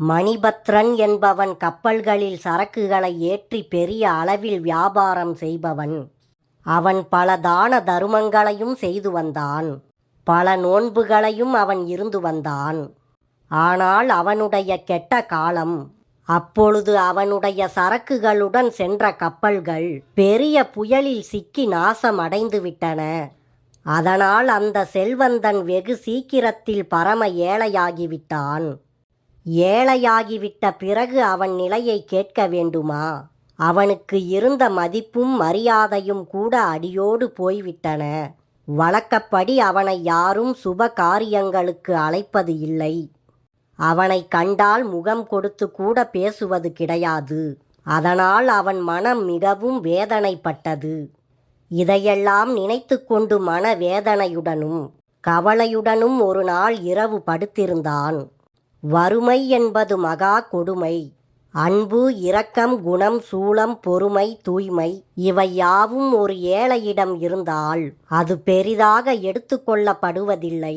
மணிபத்ரன் என்பவன் கப்பல்களில் சரக்குகளை ஏற்றி பெரிய அளவில் வியாபாரம் செய்பவன். அவன் பல தான தருமங்களையும் செய்து வந்தான். பல நோன்புகளையும் அவன் இருந்து வந்தான். ஆனால் அவனுடைய கெட்ட காலம் அப்பொழுது அவனுடைய சரக்குகளுடன் சென்ற கப்பல்கள் பெரிய புயலில் சிக்கி நாசம் அடைந்துவிட்டன அதனால் அந்த செல்வந்தன் வெகு சீக்கிரத்தில் பரம ஏழையாகிவிட்டான் ஏழையாகிவிட்ட பிறகு அவன் நிலையை கேட்க வேண்டுமா? அவனுக்கு இருந்த மதிப்பும் மரியாதையும் கூட அடியோடு போய்விட்டன. வழக்கப்படி அவனை யாரும் சுப காரியங்களுக்கு அழைப்பது இல்லை. அவனை கண்டால் முகம் கொடுத்து கூட பேசுவது கிடையாது. அதனால் அவன் மனம் மிகவும் வேதனைப்பட்டது. இதையெல்லாம் நினைத்து கொண்டு மன வேதனையுடனும் கவலையுடனும் ஒரு நாள் இரவு படுத்திருந்தான். வறுமை என்பது மகா கொடுமை. அன்பு இரக்கம் குணம் சூளம் பொறுமை தூய்மை இவை யாவும் ஒரு ஏழையிடம் இருந்தால் அது பெரிதாக எடுத்துக்கொள்ளப்படுவதில்லை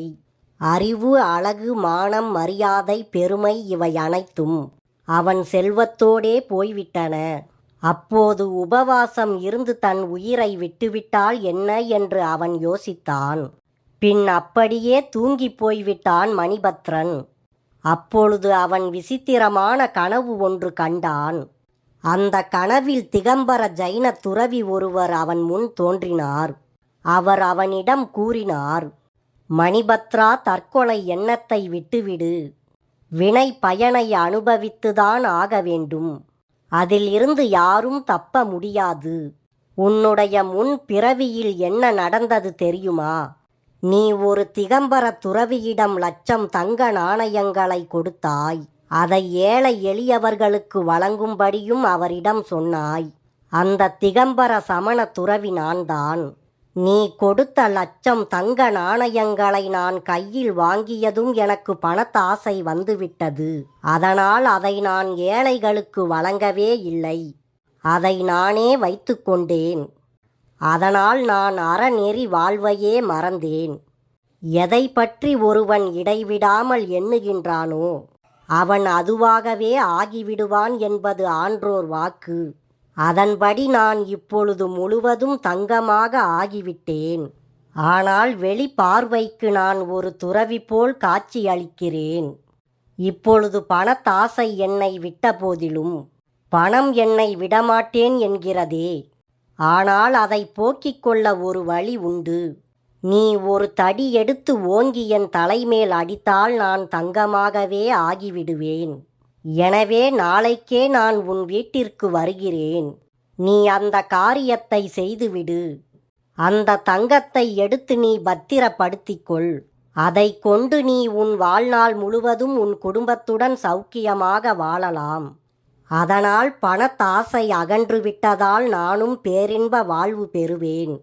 அறிவு அழகு மானம் மரியாதை பெருமை இவை அனைத்தும் அவன் செல்வத்தோடே போய்விட்டன. அப்போது உபவாசம் இருந்து தன் உயிரை விட்டுவிட்டால் என்ன என்று அவன் யோசித்தான். பின் அப்படியே தூங்கிப் போய்விட்டான் மணிபத்ரன். அப்பொழுது அவன் விசித்திரமான கனவு ஒன்று கண்டான். அந்த கனவில் திகம்பர ஜைன துறவி ஒருவர் அவன் முன் தோன்றினார். அவர் அவனிடம் கூறினார் மணிபத்ரா தற்கொலை எண்ணத்தை விட்டுவிடு. வினை பயனை அனுபவித்துதான் ஆக வேண்டும். அதில் இருந்து யாரும் தப்ப முடியாது. உன்னுடைய முன் பிறவியில் என்ன நடந்தது தெரியுமா? நீ ஒரு திகம்பர துறவியிடம் லட்சம் தங்க நாணயங்களை கொடுத்தாய். அதை ஏழை எளியவர்களுக்கு வழங்கும்படியும் அவரிடம் சொன்னாய். அந்த திகம்பர சமண துறவி நான்தான். நீ கொடுத்த லட்சம் தங்க நாணயங்களை நான் கையில் வாங்கியதும் எனக்கு பணத்தாசை வந்துவிட்டது. அதனால் அதை நான் ஏழைகளுக்கு வழங்கவே இல்லை. அதை நானே வைத்துக்கொண்டேன். அதனால் நான் அறநெறி வாழ்வையே மறந்தேன். எதை பற்றி ஒருவன் இடைவிடாமல் எண்ணுகின்றானோ அவன் அதுவாகவே ஆகிவிடுவான் என்பது ஆன்றோர் வாக்கு. அதன்படி நான் இப்பொழுது முழுவதும் தங்கமாக ஆகிவிட்டேன். ஆனால் வெளி பார்வைக்கு நான் ஒரு துறவி போல் காட்சியளிக்கிறேன் இப்பொழுது பணத்தாசை என்னை விட்ட போதிலும் பணம் என்னை விடமாட்டேன் என்கிறதே. ஆனால் அதை போக்கிக் கொள்ள ஒரு வழி உண்டு. நீ ஒரு தடி எடுத்து ஓங்கி என் தலைமேல் அடித்தால் நான் தங்கமாகவே ஆகிவிடுவேன். எனவே நாளைக்கே நான் உன் வீட்டிற்கு வருகிறேன். நீ அந்த காரியத்தை செய்துவிடு. அந்த தங்கத்தை எடுத்து நீ பத்திரப்படுத்திக் கொள் அதை கொண்டு நீ உன் வாழ்நாள் முழுவதும் உன் குடும்பத்துடன் சௌக்கியமாக வாழலாம். அதனால் பணத்தாசை அகன்று விட்டதால் நானும் பேரின்ப வாழ்வு பெறுவேன்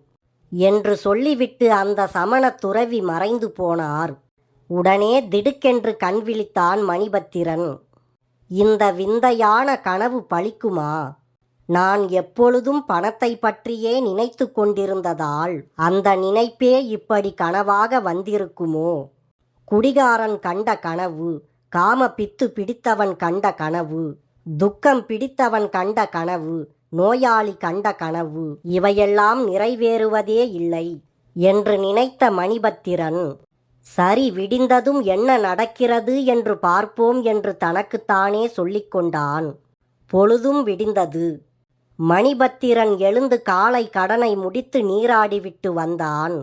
என்று சொல்லிவிட்டு அந்த சமண துறவி மறைந்து போனார். உடனே திடுக்கென்று கண் விழித்தான் மணிபத்திரன். இந்த விந்தையான கனவு பழிக்குமா? நான் எப்பொழுதும் பணத்தை பற்றியே நினைத்து கொண்டிருந்ததால் அந்த நினைப்பே இப்படி கனவாக வந்திருக்குமோ? குடிகாரன் கண்ட கனவு காம பித்து பிடித்தவன் கண்ட கனவு துக்கம் பிடித்தவன் கண்ட கனவு நோயாளி கண்ட கனவு இவையெல்லாம் நிறைவேறுவதே இல்லை என்று நினைத்த மணிபத்திரன் சரி விடிந்ததும் என்ன நடக்கிறது என்று பார்ப்போம் என்று தனக்குத்தானே சொல்லிக்கொண்டான் பொழுதும் விடிந்தது. மணிபத்திரன் எழுந்து காலை கடனை முடித்து நீராடிவிட்டு வந்தான்.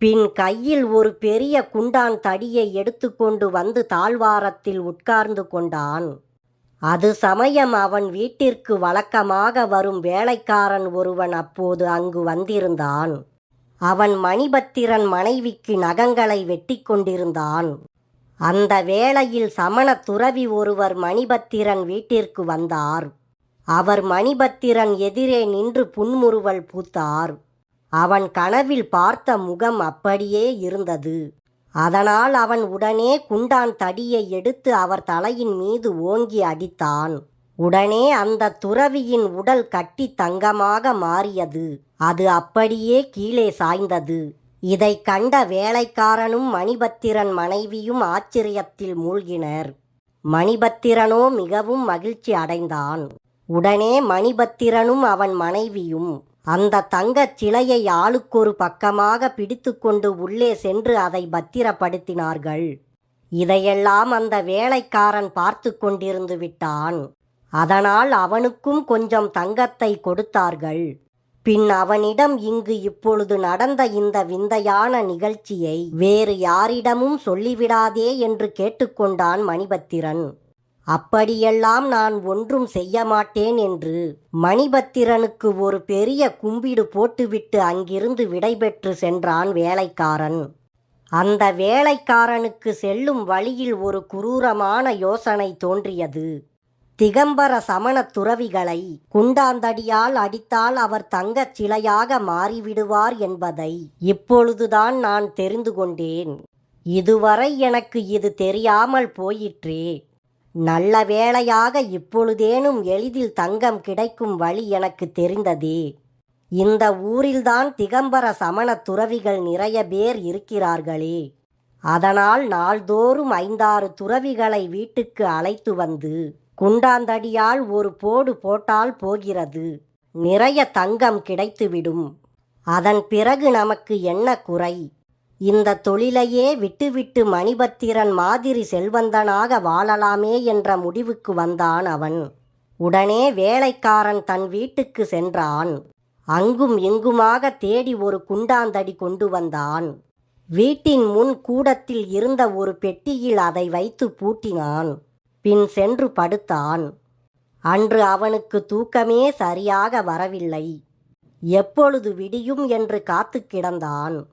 பின் கையில் ஒரு பெரிய குண்டான் தடியை எடுத்துக்கொண்டு வந்து தாழ்வாரத்தில் உட்கார்ந்து கொண்டான். அது சமயம் அவன் வீட்டிற்கு வழக்கமாக வரும் வேலைக்காரன் ஒருவன் அப்போது அங்கு வந்திருந்தான். அவன் மணிபத்திரன் மனைவிக்கு நகங்களை வெட்டி கொண்டிருந்தான். அந்த வேளையில் சமண துறவி ஒருவர் மணிபத்திரன் வீட்டிற்கு வந்தார். அவர் மணிபத்திரன் எதிரே நின்று புன்முறுவல் பூத்தார். அவன் கனவில் பார்த்த முகம் அப்படியே இருந்தது. அதனால் அவன் உடனே குண்டான் தடியை எடுத்து அவர் தலையின் மீது ஓங்கி அடித்தான். உடனே அந்த துறவியின் உடல் கட்டி தங்கமாக மாறியது. அது அப்படியே கீழே சாய்ந்தது. இதை கண்ட வேலைக்காரனும் மணிபத்திரன் மனைவியும் ஆச்சரியத்தில் மூழ்கினர். மணிபத்திரனோ மிகவும் மகிழ்ச்சி அடைந்தான். உடனே மணிபத்திரனும் அவன் மனைவியும் அந்த தங்கச் சிலையை ஆளுக்கொரு பக்கமாக பிடித்துக்கொண்டு உள்ளே சென்று அதை பத்திரப்படுத்தினார்கள். இதையெல்லாம் அந்த வேலைக்காரன் பார்த்து கொண்டிருந்து விட்டான். அதனால் அவனுக்கும் கொஞ்சம் தங்கத்தை கொடுத்தார்கள். பின் அவனிடம் இங்கு இப்பொழுது நடந்த இந்த விந்தையான நிகழ்ச்சியை வேறு யாரிடமும் சொல்லிவிடாதே என்று கேட்டுக்கொண்டான் மணிபத்திரன். அப்படியெல்லாம் நான் ஒன்றும் செய்ய மாட்டேன் என்று மணிபத்திரனுக்கு ஒரு பெரிய கும்பிடு போட்டுவிட்டு அங்கிருந்து விடைபெற்று சென்றான் வேலைக்காரன். அந்த வேலைக்காரனுக்கு செல்லும் வழியில் ஒரு குரூரமான யோசனை தோன்றியது. திகம்பர சமண துறவிகளை குண்டாந்தடியால் அடித்தால் அவர் தங்கச் சிலையாக மாறிவிடுவார் என்பதை இப்பொழுதுதான் நான் தெரிந்து கொண்டேன். இதுவரை எனக்கு இது தெரியாமல் போயிற்றே. நல்ல வேளையாக இப்பொழுதேனும் எளிதில் தங்கம் கிடைக்கும் வழி எனக்கு தெரிந்ததே. இந்த ஊரில்தான் திகம்பர சமண துறவிகள் நிறைய பேர் இருக்கிறார்களே. அதனால் நாள்தோறும் ஐந்தாறு துறவிகளை வீட்டுக்கு அழைத்து வந்து குண்டாந்தடியால் ஒரு போடு போட்டால் போகிறது. நிறைய தங்கம் கிடைத்துவிடும். அதன் பிறகு நமக்கு என்ன குறை? இந்த தொழிலையே விட்டுவிட்டு மணிபத்திரன் மாதிரி செல்வந்தனாக வாழலாமே என்ற முடிவுக்கு வந்தான் அவன். உடனே வேலைக்காரன் தன் வீட்டுக்கு சென்றான். அங்கும் இங்குமாக தேடி ஒரு குண்டாந்தடி கொண்டு வந்தான். வீட்டின் முன் கூடத்தில் இருந்த ஒரு பெட்டியில் அதை வைத்து பூட்டினான். பின் சென்று படுத்தான். அன்று அவனுக்கு தூக்கமே சரியாக வரவில்லை. எப்பொழுது விடியும் என்று காத்து கிடந்தான்.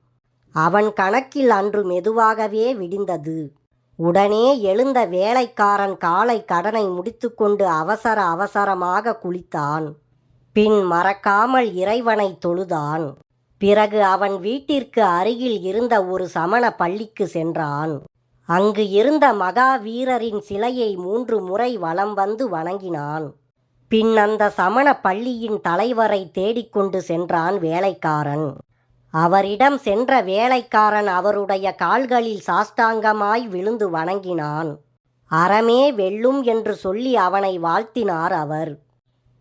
அவன் கணக்கில் அன்று மெதுவாகவே விடிந்தது. உடனே எழுந்த வேலைக்காரன் காலை கடனை முடித்துக்கொண்டு அவசர அவசரமாக குளித்தான். பின் மறக்காமல் இறைவனை தொழுதான். பிறகு அவன் வீட்டிற்கு அருகில் இருந்த ஒரு சமண பள்ளிக்கு சென்றான். அங்கு இருந்த மகாவீரரின் சிலையை மூன்று முறை வலம் வந்து வணங்கினான். பின் அந்த சமண பள்ளியின் தலைவரை தேடிக்கொண்டு சென்றான் வேலைக்காரன். அவரிடம் சென்ற வேலைக்காரன் அவருடைய கால்களில் சாஷ்டாங்கமாய் விழுந்து வணங்கினான். அறமே வெல்லும் என்று சொல்லி அவனை வாழ்த்தினார் அவர்.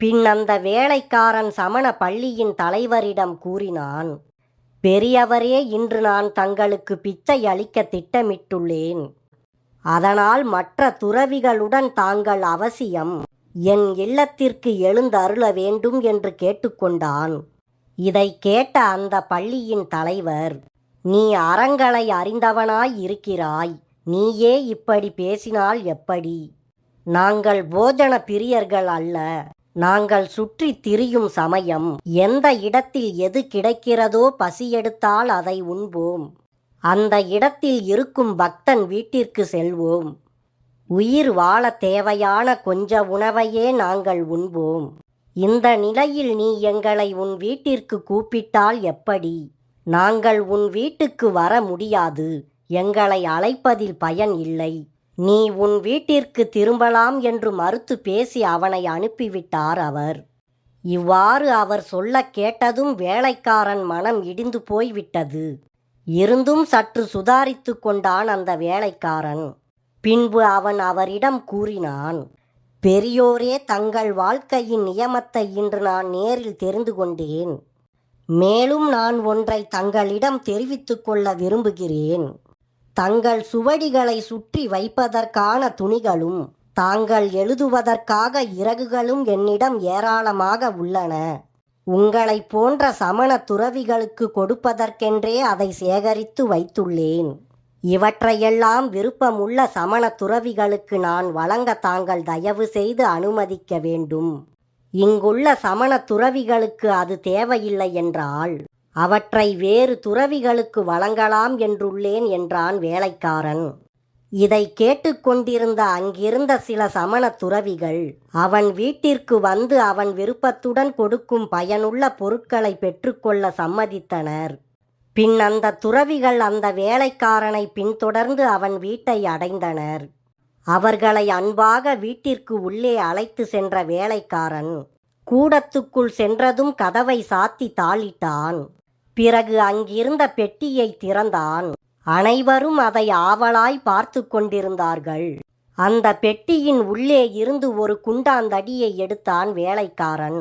பின் அந்த வேலைக்காரன் சமண பள்ளியின் தலைவரிடம் கூறினான் பெரியவரே இன்று நான் தங்களுக்கு பிச்சை அளிக்க திட்டமிட்டுள்ளேன். அதனால் மற்ற துறவிகளுடன் தாங்கள் அவசியம். என் இல்லத்திற்கு எழுந்தருள வேண்டும் என்று கேட்டுக்கொண்டான். இதை கேட்ட அந்த பள்ளியின் தலைவர் நீ அறங்களை அறிந்தவனாய் இருக்கிறாய். நீயே இப்படி பேசினால் எப்படி? நாங்கள் போஜன பிரியர்கள் அல்ல. நாங்கள் சுற்றி திரியும் சமயம். எந்த இடத்தில் எது கிடைக்கிறதோ பசியெடுத்தால் அதை உண்போம். அந்த இடத்தில் இருக்கும் பக்தன் வீட்டிற்கு செல்வோம். உயிர் வாழ தேவையான கொஞ்ச உணவையே நாங்கள் உண்போம். இந்த நிலையில் நீ எங்களை உன் வீட்டிற்கு கூப்பிட்டால் எப்படி? நாங்கள் உன் வீட்டுக்கு வர முடியாது. எங்களை அழைப்பதில் பயன் இல்லை. நீ உன் வீட்டிற்கு திரும்பலாம் என்று மறுத்து பேசி அவனை அனுப்பிவிட்டார் அவர். இவ்வாறு அவர் சொல்ல கேட்டதும் வேலைக்காரன் மனம் இடிந்து போய்விட்டது. இருந்தும் சற்று சுதாரித்து கொண்டான் அந்த வேலைக்காரன். பின்பு அவன் அவரிடம் கூறினான் பெரியோரே தங்கள் வாழ்க்கையின் நியமத்தை இன்று நான் நேரில் தெரிந்து கொண்டேன். மேலும் நான் ஒன்றை தங்களிடம் தெரிவித்துக் கொள்ள விரும்புகிறேன். தங்கள் சுவடிகளை சுற்றி வைப்பதற்கான துணிகளும் தாங்கள் எழுதுவதற்காக இறகுகளும் என்னிடம் ஏராளமாக உள்ளன. உங்களைப் போன்ற சமண துறவிகளுக்கு கொடுப்பதற்கென்றே அதை சேகரித்து வைத்துள்ளேன். இவற்றையெல்லாம் விருப்பமுள்ள சமண துறவிகளுக்கு நான் வழங்க தாங்கள் தயவு செய்து அனுமதிக்க வேண்டும். இங்குள்ள சமண துறவிகளுக்கு அது தேவையில்லை என்றால் அவற்றை வேறு துறவிகளுக்கு வழங்கலாம் என்றுள்ளேன் என்றான் வேலைக்காரன். இதை கேட்டுக்கொண்டிருந்த அங்கிருந்த சில சமண துறவிகள் அவன் வீட்டிற்கு வந்து அவன் விருப்பத்துடன் கொடுக்கும் பயனுள்ள பொருட்களை பெற்றுக்கொள்ள சம்மதித்தனர். பின் அந்த துறவிகள் அந்த வேலைக்காரனை பின்தொடர்ந்து அவன் வீட்டை அடைந்தனர். அவர்களை அன்பாக வீட்டிற்கு உள்ளே அழைத்து சென்ற வேலைக்காரன் கூடத்துக்குள் சென்றதும் கதவை சாத்தி தாளிட்டான். பிறகு அங்கிருந்த பெட்டியை திறந்தான். அனைவரும் அதை ஆவலாய் பார்த்து கொண்டிருந்தார்கள். அந்த பெட்டியின் உள்ளே இருந்து ஒரு குண்டாந்தடியை எடுத்தான் வேலைக்காரன்.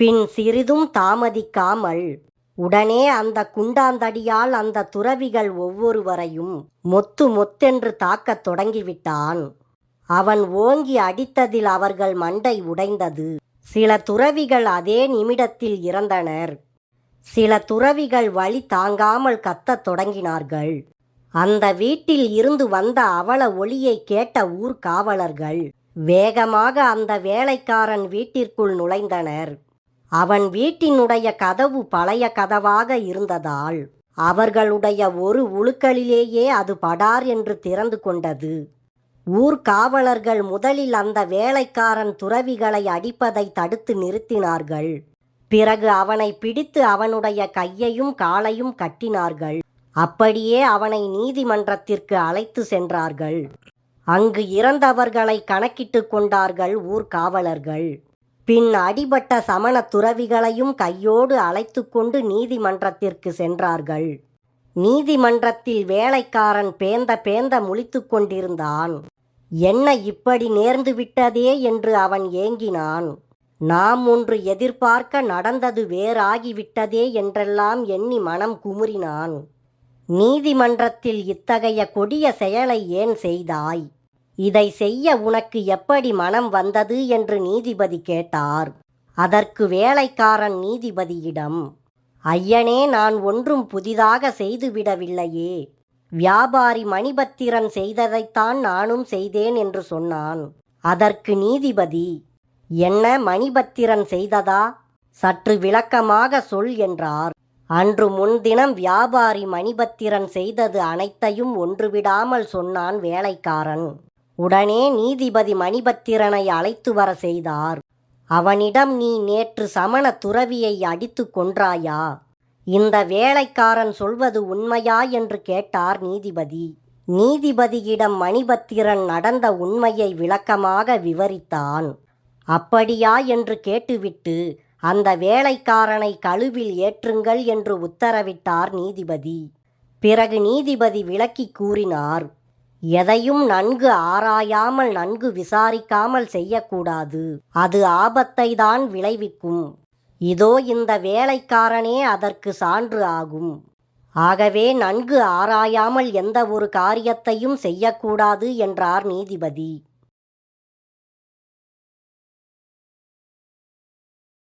பின் சிறிதும் தாமதிக்காமல் உடனே அந்த குண்டாந்தடியால் அந்த துறவிகள் ஒவ்வொருவரையும் மொத்து மொத்தென்று தாக்கத் தொடங்கிவிட்டான். அவன் ஓங்கி அடித்ததில் அவர்கள் மண்டை உடைந்தது. சில துறவிகள் அதே நிமிடத்தில் இறந்தனர். சில துறவிகள் வழி தாங்காமல் கத்தத் தொடங்கினார்கள். அந்த வீட்டில் இருந்து வந்த அவல ஒளியை கேட்ட ஊர்காவலர்கள் வேகமாக அந்த வேலைக்காரன் வீட்டிற்குள் நுழைந்தனர். அவன் வீட்டினுடைய கதவு பழைய கதவாக இருந்ததால் அவர்களுடைய ஒரு உழுக்களிலேயே அது படார் என்று திறந்து கொண்டது. ஊர்காவலர்கள் முதலில் அந்த வேலைக்காரன் துறவிகளை அடிப்பதை தடுத்து நிறுத்தினார்கள். பிறகு அவனை பிடித்து அவனுடைய கையையும் காலையும் கட்டினார்கள். அப்படியே அவனை நீதிமன்றத்திற்கு அழைத்து சென்றார்கள். அங்கு இறந்தவர்களை கணக்கிட்டு கொண்டார்கள் ஊர்காவலர்கள் பின் அடிபட்ட சமண துறவிகளையும் கையோடு அழைத்து கொண்டு நீதிமன்றத்திற்கு சென்றார்கள். நீதிமன்றத்தில் வேலைக்காரன் பேந்த பேந்த முழித்து கொண்டிருந்தான். என்ன இப்படி நேர்ந்து விட்டதே? என்று அவன் ஏங்கினான். நாம் ஒன்று எதிர்பார்க்க நடந்தது வேறாகிவிட்டதே? என்றெல்லாம் எண்ணி மனம் குமுறினான். நீதிமன்றத்தில் இத்தகைய கொடிய செயலை ஏன் செய்தாய்? இதை செய்ய உனக்கு எப்படி மனம் வந்தது என்று நீதிபதி கேட்டார். அதற்கு வேலைக்காரன் நீதிபதியிடம் ஐயனே நான் ஒன்றும் புதிதாக செய்துவிடவில்லையே வியாபாரி மணிபத்திரன் செய்ததைத்தான் நானும் செய்தேன் என்று சொன்னான். அதற்கு நீதிபதி என்ன மணிபத்திரன் செய்ததா? சற்று விளக்கமாக சொல் என்றார். அன்று முன்தினம் வியாபாரி மணிபத்திரன் செய்தது அனைத்தையும் ஒன்றுவிடாமல் சொன்னான் வேலைக்காரன். உடனே நீதிபதி மணிபத்திரனை அழைத்து வர செய்தார். அவனிடம் நீ நேற்று சமண துறவியை அடித்து கொன்றாயா? இந்த வேலைக்காரன் சொல்வது உண்மையா? என்று கேட்டார் நீதிபதி. நீதிபதியிடம் மணிபத்திரன் நடந்த உண்மையை விளக்கமாக விவரித்தான். அப்படியா? என்று கேட்டுவிட்டு அந்த வேலைக்காரனை கழுவில் ஏற்றுங்கள் என்று உத்தரவிட்டார் நீதிபதி. பிறகு நீதிபதி விளக்கி கூறினார் எதையும் நன்கு ஆராயாமல் நன்கு விசாரிக்காமல் செய்யக்கூடாது. அது ஆபத்தை தான் விளைவிக்கும். இதோ இந்த வேலைக்காரனே அதற்கு சான்று ஆகும். ஆகவே நன்கு ஆராயாமல் எந்த ஒரு காரியத்தையும் செய்யக்கூடாது என்றார் நீதிபதி.